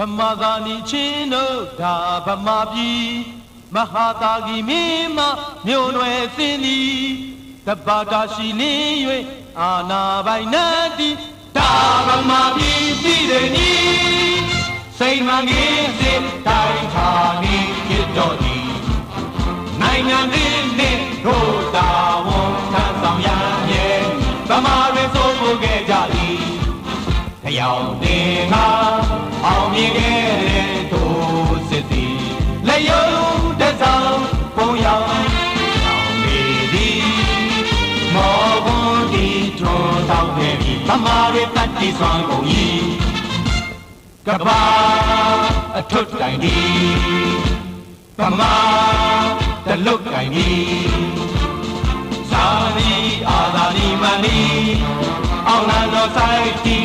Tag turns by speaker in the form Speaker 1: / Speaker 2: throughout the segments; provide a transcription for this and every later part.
Speaker 1: ဗမာသာနီချင်းတို့ဒါဗမာပြည်မဟာတာဂီမင်းမမြို့နွယ်စင်းဒီတပါတာရှိလင်း၍အာနာပိုင်နတ်တီဒါဗမာပြည်ပြည်တယ်နီစိတ်မငင်းစစ်တိုင်းခါနေကြတော့ဒီနိုင်ငံလေးနဲ့တို့တာဝန်ထမ်းဆောင်ရမည်ဗမာတွေစိုးဖို့ခဲ့ကြသည်တယောက်တင်က လက်ယုံတဆောင်ပုံရောက်အောင်နေသည်မောဘွန်ဒီထွန်းတောက်ခဲ့ပြီသမားရဲ့တတ်တိဆွမ်းကုန်၏ကဘာအထွတ်တိုင်သည်သမားတလုတ်တိုင်သည်သာနီအာသာနီမနီအောင်လာတော့ဆိုင်တီ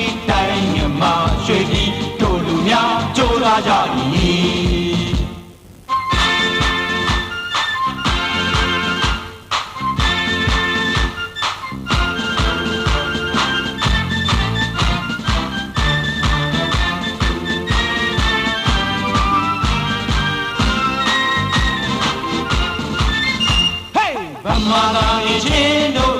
Speaker 1: ဗမာလာချင်းတို့